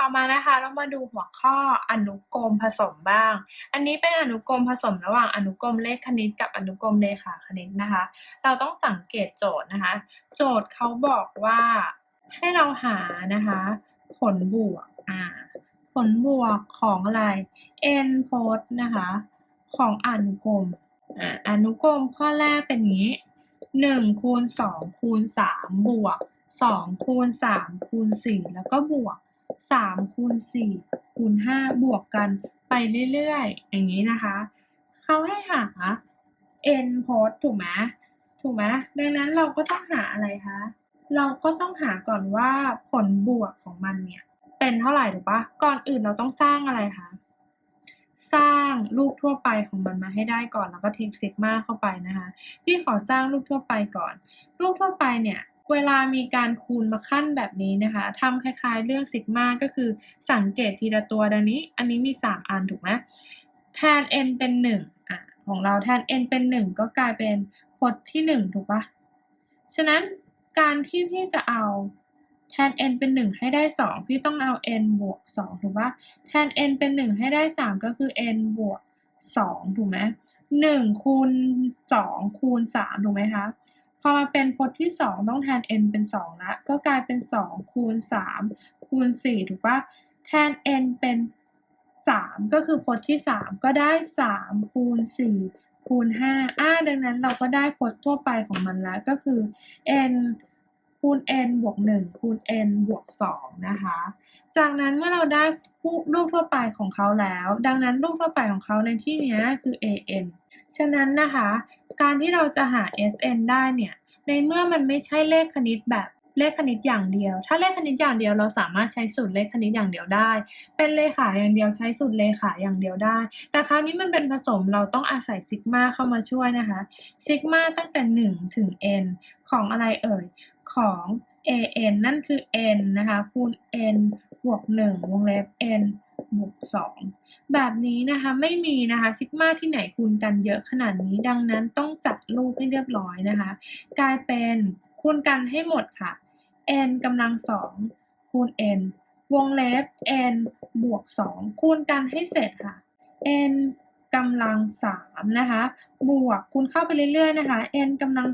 ต่อมานะคะเรามาดูหัวข้ออนุกรมผสมบ้าง อันนี้เป็นอนุกรมผสมระหว่างอนุกรมเลขคณิตกับอนุกรมเลขาคณิตนะคะ เราต้องสังเกตโจทย์นะคะ โจทย์เขาบอกว่าให้เราหานะคะ ผลบวกอ่าผลบวกของอะไร n โพสนะคะ ของอนุกรมอ่าอนุกรมข้อแรกเป็นงี้หนึ่งคูณสองคูณสามบวกสองคูณสามคูณสี่แล้วก็บวก สามคูณสี่คูณห้าบวกกันไปเรื่อยๆ อย่างนี้นะคะ เขาให้หา n โพสถูกไหมถูกไหมดังนั้นเราก็ต้องหาอะไรคะ เราก็ต้องหาก่อนว่าผลบวกของมันเนี่ย เป็นเท่าไหร่ถูกปะก่อนอื่นเราต้องสร้างอะไรคะ สร้างรูปทั่วไปของมันมาให้ได้ก่อนแล้วก็เทคซิกมาเข้าไปนะคะ พี่ขอสร้างรูปทั่วไปก่อน รูปทั่วไปเนี่ย เวลามีการคูณมาขั้นแบบนี้นะคะทำคล้ายๆเรื่องซิกมาก็คือสังเกตทีละตัวดังนี้ อันนี้มี 3 อันถูกไหมแทน n เป็น1อะของเราแทน n เป็น 1 ก็กลายเป็นพจน์ที่ 1 ถูกปะฉะนั้นการที่พี่จะเอาแทน n เป็น 1 ให้ได้ 2 พี่ต้องเอา n บวก 2 ถูกปะแทน n เป็น 1 ให้ได้ 3 ก็คือ n บวก 2 ถูกไหม1คูณ 2 คูณ 3 ถูกไหมคะ พอมาเป็นพจน์ที่ 2 ต้องแทน n เป็น2ละก็กลายเป็น 2 คูณ 3 คูณ 4 ถูกปะแทน n เป็น 3 ก็คือพจน์ที่ 3 ก็ได้ 3 คูณ 4 คูณ5อ่าดังนั้นเราก็ได้พจน์ทั่วไปของมันแล้วก็คือ n คูณ n บวก1คูณ n บวก2นะคะ จากนั้นเมื่อเราได้รูปทั่วไปของเขาแล้ว ดังนั้นรูปทั่วไปของเขาในที่นี้คือ an ฉะนั้นนะคะ การที่เราจะหา sn ได้เนี่ย ในเมื่อมันไม่ใช่เลขคณิตแบบ เลขคณิตอย่างเดียว ถ้าเลขคณิตอย่างเดียวเราสามารถใช้สูตรเลขคณิตอย่างเดียวได้ เป็นเลขาอย่างเดียวใช้สูตรเลขาอย่างเดียวได้ แต่คราวนี้มันเป็นผสมเราต้องอาศัยซิกมาเข้ามาช่วยนะคะ ซิกมาตั้งแต่ 1 ถึง n ของอะไรเอ่ย ของ an นั่นคือ n นะคะคูณ n บวก 1 วงเล็บ n บวก2แบบนี้นะคะไม่มีนะคะซิกมาที่ไหนคูณกันเยอะขนาดนี้ดังนั้นต้องจัดรูปให้เรียบร้อยนะคะ กลายเป็นคูณกันให้หมดค่ะ n กำลังสองคูณ n วงเล็บ n บวก 2 คูณกันให้เสร็จค่ะ n กำลัง3นะคะ บวกคูณเข้าไปเรื่อยๆนะคะ n กำลัง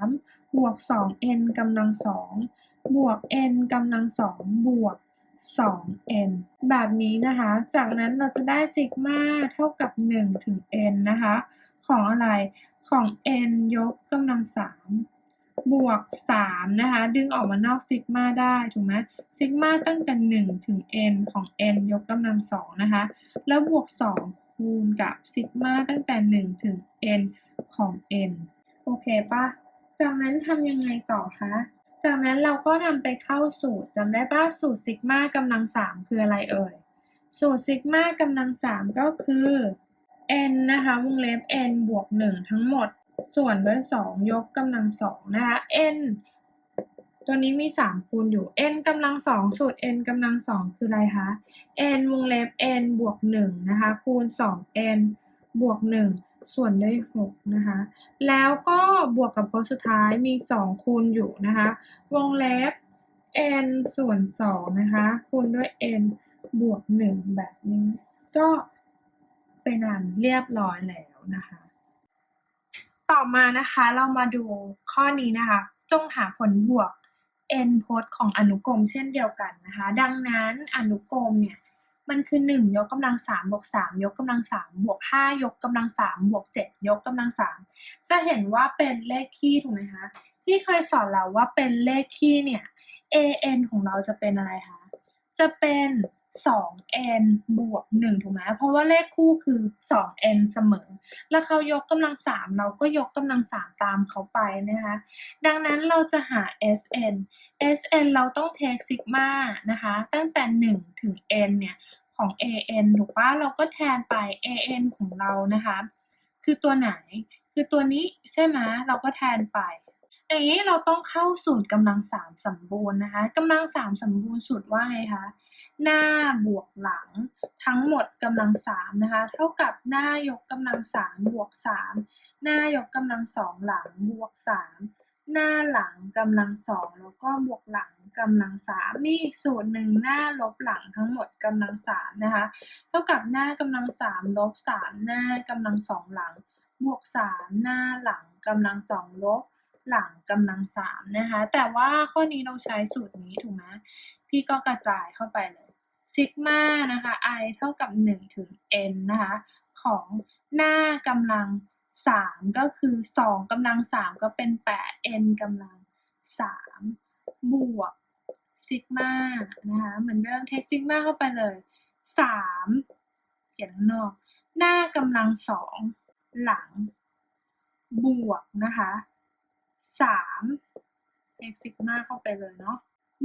3บวก 2n กำลัง2บวก n กำลัง2บวก 2n แบบนี้นะคะ จากนั้นเราจะได้ซิกมาเท่ากับ 1 ถึง n นะคะ ของอะไร ของ n ยกกำลัง3 บวก 3 นะคะ ดึงออกมานอกซิกมาได้ถูกไหมซิกมาตั้งแต่ 1 ถึง n ของ n ยกกำลัง 2 นะคะ แล้วบวก 2 คูณกับซิกมาตั้งแต่ 1 ถึง n ของ n โอเคปะจากนั้นทำยังไงต่อคะ จากนั้นเราก็นำไปเข้าสูตรจำได้ป่ะสูตรซิกมากำลัง 3 คืออะไรเอ่ย สูตรซิกมากำลัง 3 ก็คือ n นะคะวงเล็บ n บวก 1 ทั้งหมด ส่วนด้วย2ยกกำลัง2นะคะ n ตัวนี้มี3คูณอยู่ n กำลัง2สูตร n กำลัง2คืออะไรคะ n วงเล็บ n บวก1นะคะคูณ 2n บวก1ส่วนด้วย6นะคะ แล้วก็บวกกับพจน์สุดท้ายมี2คูณอยู่นะคะ วงเล็บ n ส่วน2นะคะคูณด้วย n บวก1แบบนี้ ก็เป็นอันเรียบร้อยแล้วนะคะ ต่อมานะคะเรามาดูข้อนี้นะคะ จงหาผลบวก n โพสของอนุกรมเช่นเดียวกันนะคะ ดังนั้นอนุกรมเนี่ยมันคือ 1 ยกกำลัง3บวก3ยกกำลัง3บวก5ยกกำลัง3บวก7ยกกำลัง3จะเห็นว่าเป็นเลขคี่ถูกไหมคะที่เคยสอนเราว่าเป็นเลขคี่เนี่ย an ของเราจะเป็นอะไรคะจะเป็น 2n บวก1ถูกไหมเพราะว่าเลขคู่คือ 2n เสมอ แล้วเขายกกำลัง 3 เราก็ยกกำลัง 3 ตามเขาไปนะคะ ดังนั้นเราจะหา sn sn เราต้องเทคซิกมานะคะ ตั้งแต่ 1 ถึง n เนี่ย ของ an ถูกปะเราก็แทนไป an ของเรานะคะ คือตัวไหน คือตัวนี้ใช่ไหมเราก็แทนไปอย่างนี้เราต้องเข้าสูตรกำลัง3สมบูรณ์นะคะกำลัง3สมบูรณ์สูตรว่าไงคะ หน้าบวกหลัง ทั้งหมดกำลัง3นะคะเท่ากับหน้ายกกำลัง3บวก3หน้ายกกำลัง2หลังบวก3หน้าหลังกำลัง2แล้วก็บวกหลังกำลังสามมีอีกสูตรหนึ่งหน้าลบหลังทั้งหมดกำลังสามนะคะเท่ากับหน้ากำลังสามลบสามหน้ากำลังสองหลัง บวกสามหน้าหลังกำลังสองลบหลังกำลังสามนะคะแต่ว่าข้อนี้เราใช้สูตรนี้ถูกไหมพี่ก็กระจายเข้าไปเลย ซิกมานะคะ i เท่ากับหนึ่งถึง n นะคะ ของหน้ากำลังสามก็คือสองกำลังสามก็เป็นแปด n กำลังสามบวกซิกมานะคะเหมือนเดิมเทคซิกมาเข้าไปเลยสามเขียนข้างนอก หน้ากำลังสองหลัง บวกนะคะสามเทคซิกมาเข้าไปเลยเนาะ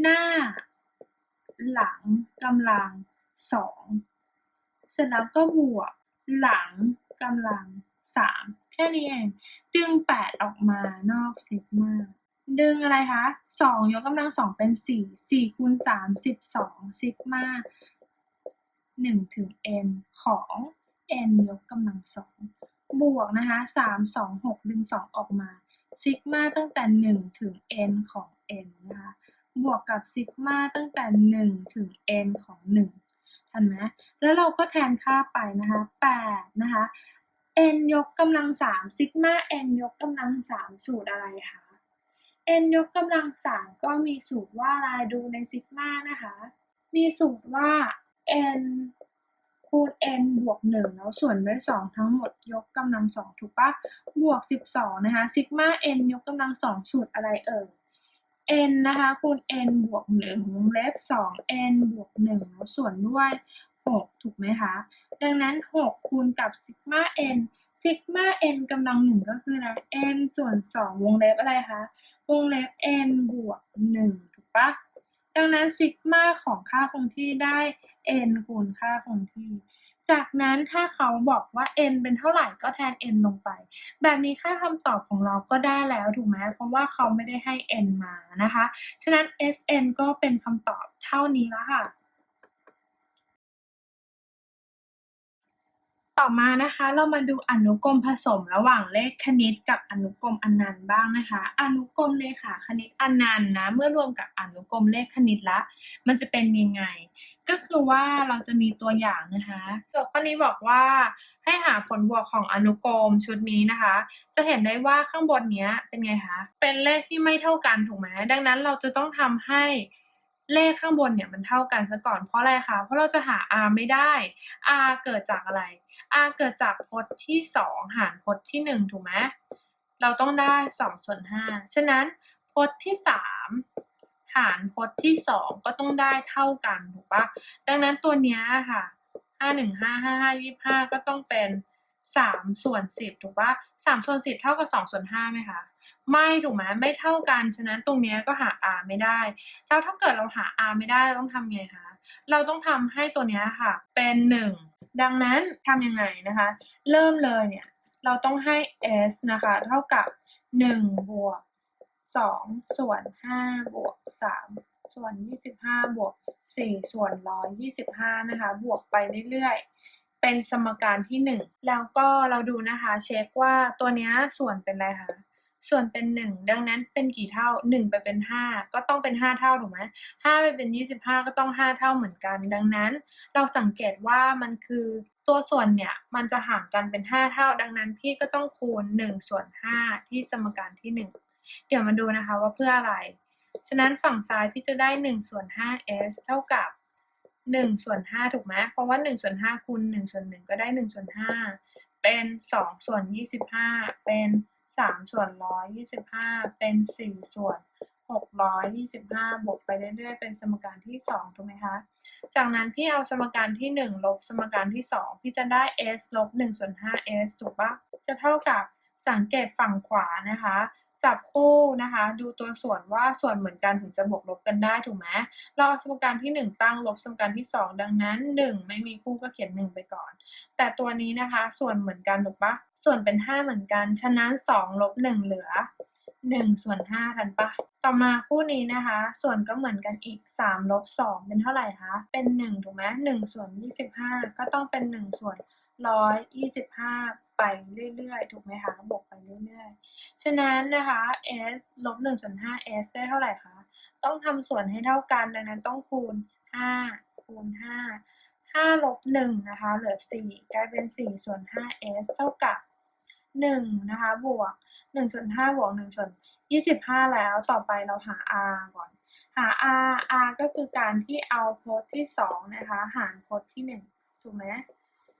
หน้า หลังกำลังสองเสร็จแล้วก็บวกหลังกำลังสามแค่นี้เองดึงแปดออกมานอกเซิกมาดึงอะไรคะสองยกกำลังสองเป็นสี่สี่คูณสามสิบสองซิกมาหนึ่งถึง n ของ n ยกกำลังสองบวกนะคะสามสองหกดึงสองออกมาซิกมาตั้งแต่หนึ่งถึง n ของ n นะคะ บวกกับซิกมาตั้งแต่หนึ่งถึง n ของหนึ่งทันไหมแล้วเราก็แทนค่าไปนะคะแปดนะคะ n ยกกำลังสามซิกมา n ยกกำลังสามสูตรอะไรคะ n ยกกำลังสามก็มีสูตรว่าอะไรดูในซิกมานะคะ มีสูตรว่า n คูณ n บวกหนึ่งแล้วส่วนด้วยสองทั้งหมดยกกำลังสองถูกปะบวกสิบสองนะคะซิกมา n ยกกำลังสองสูตรอะไรเอ่ย n นะคะ คูณ n บวกหนึ่งวงเล็บสอง n บวกหนึ่งส่วนด้วยหกถูกไหมคะ ดังนั้นหกคูณกับซิกมา n ซิกมา n กำลังหนึ่งก็คืออะไร n ส่วนสองวงเล็บอะไรคะ วงเล็บ n บวกหนึ่งถูกปะดังนั้นซิกมาของค่าคงที่ได้ n คูณค่าคงที่ จากนั้นถ้าเขาบอกว่า n เป็นเท่าไหร่ก็แทน n ลงไป แบบนี้ค่าคำตอบของเราก็ได้แล้วถูกไหมเพราะว่าเขาไม่ได้ให้ n มานะคะ ฉะนั้น sn ก็เป็นคำตอบเท่านี้แล้วค่ะ ต่อมานะคะเรามาดูอนุกรมผสมระหว่างเลขคณิตกับอนุกรมอนันต์บ้างนะคะ อนุกรมเลขาคณิตอนันต์นะเมื่อรวมกับอนุกรมเลขคณิตละ มันจะเป็นยังไง ก็คือว่าเราจะมีตัวอย่างนะคะโจทย์ข้อนี้บอกว่าให้หาผลบวกของอนุกรมชุดนี้นะคะ จะเห็นได้ว่าข้างบนเนี้ยเป็นไงคะเป็นเลขที่ไม่เท่ากันถูกไหมดังนั้นเราจะต้องทำให้เลขข้างบนเนี่ยมันเท่ากันซะก่อนเพราะอะไรคะเพราะเราจะหา r ไม่ได้ r เกิดจากอะไร r เกิดจากพจน์ที่สองหารพจน์ที่หนึ่งถูกไหมเราต้องได้สองส่วนห้าฉะนั้นพจน์ที่สามหารพจน์ที่สองก็ต้องได้เท่ากันถูกปะดังนั้นตัวนี้ค่ะห้าหนึ่งห้าห้าห้ายี่ห้าก็ต้องเป็นสามส่วนสิบถูกปะสามส่วนสิบเท่ากับสองส่วนห้าไหมคะไม่ถูกไหมไม่เท่ากันฉะนั้นตรงนี้ก็หา r ไม่ได้แล้วถ้าเกิดเราหา r ไม่ได้เราต้องทำไงคะเราต้องทำให้ตัวนี้ค่ะ เป็นหนึ่ง ดังนั้นทำยังไงนะคะ เริ่มเลยเนี่ย เราต้องให้ s นะคะ เท่ากับหนึ่งบวกสองส่วนห้าบวกสามส่วนยี่สิบห้าบวกสี่ส่วนร้อยยี่สิบห้านะคะ บวกไปเรื่อยๆ เป็นสมการที่หนึ่งแล้วก็เราดูนะคะ เช็คว่าตัวเนี้ยส่วนเป็นอะไรคะ ส่วนเป็นหนึ่งดังนั้นเป็นกี่เท่าหนึ่งไปเป็นห้าก็ต้องเป็นห้าเท่าถูกไหมห้าไปเป็นยี่สิบห้าก็ต้องห้าเท่าเหมือนกัน ดังนั้นเราสังเกตว่ามันคือตัวส่วนเนี่ยมันจะห่างกันเป็นห้าเท่า ดังนั้นพี่ก็ต้องคูณหนึ่งส่วนห้าที่สมการที่หนึ่งเดี๋ยวมาดูนะคะว่าเพื่ออะไร ฉะนั้นฝั่งซ้ายพี่จะได้หนึ่งส่วนห้า s เท่ากับหนึ่งส่วนห้าถูกไหมเพราะว่าหนึ่งส่วนห้าคูณหนึ่งส่วนหนึ่งก็ได้หนึ่งส่วนห้าเป็นสองส่วนยี่สิบห้าเป็น สามส่วนร้อยยี่สิบห้าเป็นสี่ส่วนหกร้อยยี่สิบห้าบวกไปเรื่อยๆ เป็นสมการที่สองถูกไหมคะ จากนั้นพี่เอาสมการที่หนึ่งลบสมการที่สองพี่จะได้ s ลบหนึ่งส่วนห้า s ถูกปะจะเท่ากับ สังเกตฝั่งขวานะคะ จับคู่นะคะ ดูตัวส่วนว่าส่วนเหมือนกันถึงจะบวกลบกันได้ถูกไหมเราเอาสมการที่ 1 ตั้งลบสมการที่ 2 ดังนั้น 1 ไม่มีคู่ก็เขียน 1 ไปก่อน แต่ตัวนี้นะคะ ส่วนเหมือนกันถูกปะส่วนเป็น 5 เหมือนกัน ฉะนั้น2ลบ1เหลือ1ส่วน5ทันปะต่อมาคู่นี้นะคะ ส่วนก็เหมือนกันอีก3ลบ2เป็นเท่าไหร่คะ เป็น 1 ถูกไหม1ส่วน25 ก็ต้องเป็น 1 ส่วน125 ไปเรื่อยๆ ถูกไหมคะบวกไปเรื่อยๆ ฉะนั้นนะคะ s ลบ1ส่วน5 s ได้เท่าไหร่คะ ต้องทำส่วนให้เท่ากัน ดังนั้นต้องคูณ 5 คูณ 5 5ลบ1นะคะ เหลือ 4 กลายเป็น 4 ส่วน 5s เท่ากับ 1 นะคะ บวก 1 ส่วน 5 บวก 1 ส่วน 25 แล้ว ต่อไปเราหา r ก่อน หา r r ก็คือการที่เอาพจน์ที่ 2 นะคะ หารพจน์ที่ 1 ถูกไหม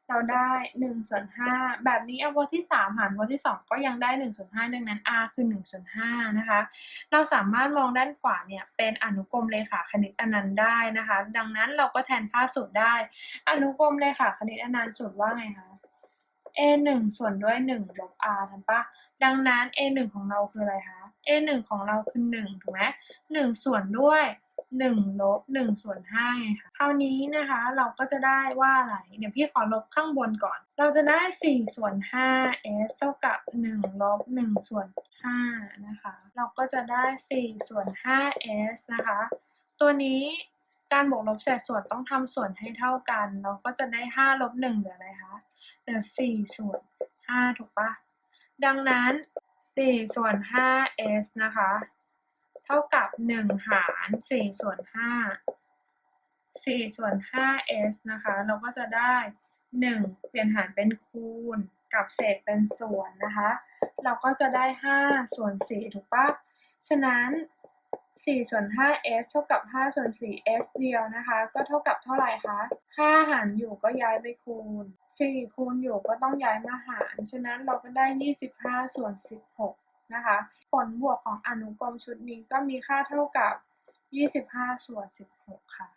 เราได้1ส่วน5แบบนี้เอาพว์ที่3หารพว์ที่2ก็ยังได้1ส่วน5ดังนั้น r คือ1ส่วน5นะคะ เราสามารถมองด้านขวาเนี่ยเป็นอนุกรมเลขาคณิตอนันต์ได้นะคะ ดังนั้นเราก็แทนค่าสูตรได้ อนุกรมเลขาคณิตอนันต์สูตรว่าไงคะ a 1ส่วนด้วย1ลบ r ทันปะดังนั้น a 1ของเราคืออะไรคะ a 1ของเราคือ1ถูกไหม1ส่วนด้วย1 ลบ1ส่วน5ไงคะคราวนี้นะคะเราก็จะได้ว่าอะไร เดี๋ยวพี่ขอลบข้างบนก่อน เราจะได้ 4 ส่วน5 s เท่ากับ1ลบ1ส่วน5นะคะ เราก็จะได้ 4 ส่วน5 s นะคะ ตัวนี้การบวกลบเศษส่วนต้องทำส่วนให้เท่ากัน เราก็จะได้5ลบ1เหลืออะไรคะเหลือ4ส่วน5ถูกปะดังนั้น4ส่วน5 s นะคะ เท่ากับ 1 หาร4ส่วน5 4ส่วน 5 s นะคะ เราก็จะได้ 1 เปลี่ยนหารเป็นคูณกับเศษเป็นส่วนนะคะ เราก็จะได้ 5 ส่วน 4 ถูกปะฉะนั้น 4 ส่วน 5s เท่ากับ 5 ส่วน 4s เดียวนะคะ ก็เท่ากับเท่าไหร่คะ 5 หารอยู่ก็ย้ายไปคูณ 4 คูณอยู่ก็ต้องย้ายมาหาร ฉะนั้นเราก็ได้ 25 ส่วน 16 นะคะ ผลบวกของอนุกรมชุดนี้ก็มีค่าเท่ากับ 25 ส่วน 16 ค่ะ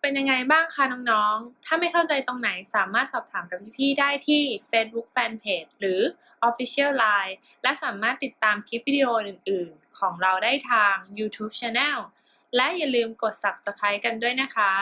เป็นยังไงบ้างคะน้องๆ ถ้าไม่เข้าใจตรงไหนสามารถสอบถามกับพี่ๆ ได้ที่ Facebook Fanpage หรือ Official Line และสามารถติดตามคลิปวิดีโออื่นๆ ของเราได้ทาง YouTube Channel และอย่าลืมกด Subscribe กันด้วยนะคะ